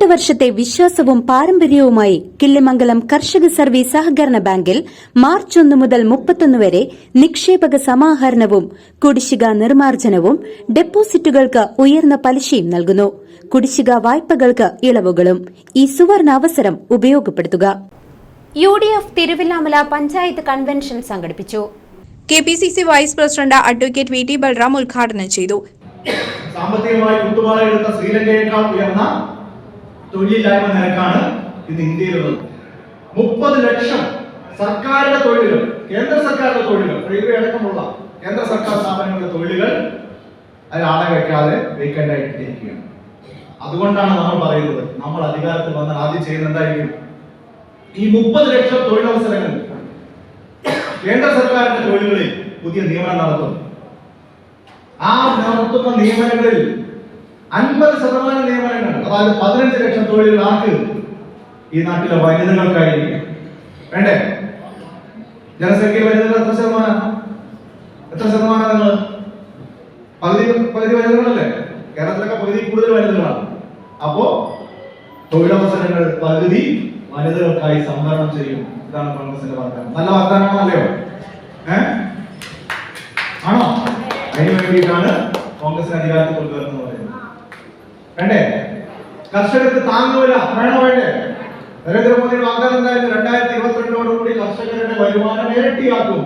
പതിനെട്ട് വർഷത്തെ വിശ്വാസവും പാരമ്പര്യവുമായി കിള്ളിമംഗലം കർഷക സർവീസ് സഹകരണ ബാങ്കിൽ മാർച്ച് ഒന്ന് മുതൽ മുപ്പത്തൊന്ന് വരെ നിക്ഷേപക സമാഹരണവും കുടിശ്ശിക നിർമ്മാർജനവും ഡെപ്പോസിറ്റുകൾക്ക് ഉയർന്ന പലിശയും നൽകുന്നു. കുടിശ്ശിക വായ്പകൾക്ക് ഇളവുകളും ഈ സുവർണ അവസരം ഉപയോഗപ്പെടുത്തുക. U D F Thiruvilwamala panchayat convention സംഘടിപ്പിച്ചു. K P C C vice president advocate V T Balram ഉദ്ഘാടനം ചെയ്തു. സാമ്പത്തികമായി കുത്തുപാളയെടുത്ത ശ്രീലങ്കയേക്കാൾ ഉയർന്ന തൊഴിലില്ലായ്മ നിരക്കാണ് ഇന്ന് ഇന്ത്യയിലുള്ളത്. മുപ്പത് ലക്ഷം സർക്കാരിന്റെ തൊഴിലുകൾ കേന്ദ്ര സർക്കാരിന്റെ തൊഴിലുകൾ റെയിൽവേ അടക്കമുള്ള കേന്ദ്ര സർക്കാർ സ്ഥാപനങ്ങളുടെ തൊഴിലുകൾ അതിൽ ആളെ വെക്കാതെ വേക്കന്റ് ആയിട്ടിരിക്കുകയാണ്. അതുകൊണ്ടാണ് നമ്മൾ പറയുന്നത് നമ്മൾ അധികാരത്തിൽ വന്ന ആദ്യം ചെയ്യുന്ന എന്തായിരിക്കും? ഈ മുപ്പത് ലക്ഷം തൊഴിലവസരങ്ങൾ കേന്ദ്ര സർക്കാരിന്റെ തൊഴിലുകളിൽ പുതിയ നിയമനം നടത്തും ആ നടത്തുന്ന നിയമനങ്ങളിൽ അൻപത് ശതമാനം നിയമനങ്ങൾ അതായത് പതിനഞ്ച് ലക്ഷം തൊഴിലുകൾ ആർക്ക് ഈ നാട്ടിലെ വനിതകൾക്കായിരിക്കും വേണ്ടേ? ജനസംഖ്യ വനിതകൾ എത്ര ശതമാനം? എത്ര ശതമാനം നിങ്ങൾ? പകുതി പകുതി വനിതകളല്ലേ? കേരളത്തിലൊക്കെ പകുതി കൂടുതൽ വനിതകളാണ്. അപ്പോ തൊഴിലവസരങ്ങൾ പകുതി വനിതകൾക്കായി സംവരണം ചെയ്യും. ഇതാണ് കോൺഗ്രസിന്റെ വാഗ്ദാനം. നല്ല വാഗ്ദാനമാണോ അല്ലയോ? ഏഹ് ആണോ? അതിനു വേണ്ടിയിട്ടാണ് കോൺഗ്രസിന് അധികാരത്തിൽ കൊണ്ടുവരുന്നത്. വേണ്ടേ? കർഷകർക്ക് താങ്ങുവില വേണോ വേണ്ടേ? നരേന്ദ്രമോദിയുടെ വാഗ്ദാനം എന്തായിരുന്നു? രണ്ടായിരത്തി ഇരുപത്തിരണ്ടോടുകൂടി കർഷകരുടെ വരുമാനം ഇരട്ടിയാക്കും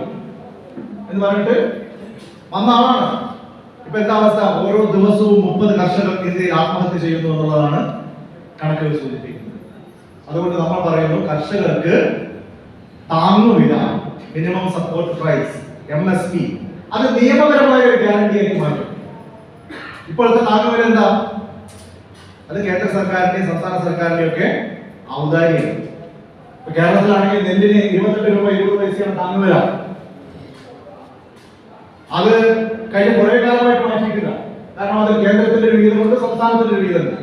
എന്ന് പറഞ്ഞിട്ട് വന്നാണ് ഇപ്പൊ എന്താ അവസ്ഥ? ഓരോ ദിവസവും മുപ്പത് കർഷകർ ഇന്ത്യയിൽ ആത്മഹത്യ ചെയ്യുന്നു എന്നുള്ളതാണ് കണക്കുകൾ സൂചിപ്പിക്കുന്നത്. അതുകൊണ്ട് നമ്മൾ പറയുന്നു കർഷകർക്ക് താങ്ങുവില minimum support price M S P അത് നിയമപരമായ ഒരു ഗ്യാരണ്ടിയാക്കി മാറ്റും. ഇപ്പോഴത്തെ താങ്ങുവില എന്താ അത് കേന്ദ്ര സർക്കാരിന്റെയും സംസ്ഥാന സർക്കാരിന്റെയും ഒക്കെ ഔദാര്യം. കേരളത്തിലാണെങ്കിൽ നെല്ലിന് ഇരുപത്തെട്ട് രൂപ ഇരുപത് പൈസയാണ് താങ്ങുവില അത് കഴിഞ്ഞ കുറെ കാലമായിട്ട് മാറ്റിയിട്ടില്ല. കാരണം അത് കേന്ദ്രത്തിന്റെ ഒരു വീതമുണ്ട് സംസ്ഥാനത്തിന്റെ ഒരു വീതമുണ്ട്.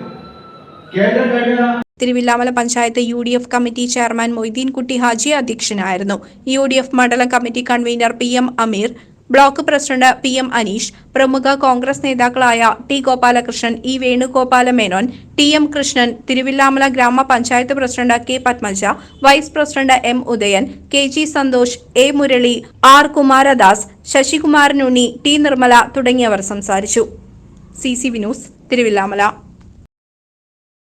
കേന്ദ്രം കഴിഞ്ഞ Thiruvilwamala panchayat U D F committee chairman Moideenkutty Haji അധ്യക്ഷനായിരുന്നു. യു ഡി എഫ് മണ്ഡലം committee convener P M Ameer block president P M Aneesh പ്രമുഖ കോൺഗ്രസ് നേതാക്കളായ T Gopalakrishnan E Venugopala Menon T M Krishnan Thiruvilwamala ഗ്രാമപഞ്ചായത്ത് president K Padmaja vice president M Udayan K G Santhosh A Murali R Kumaradas Sasikumaranunni T Nirmala തുടങ്ങിയവർ സംസാരിച്ചു. C C Vinoos Thiruvilwamala.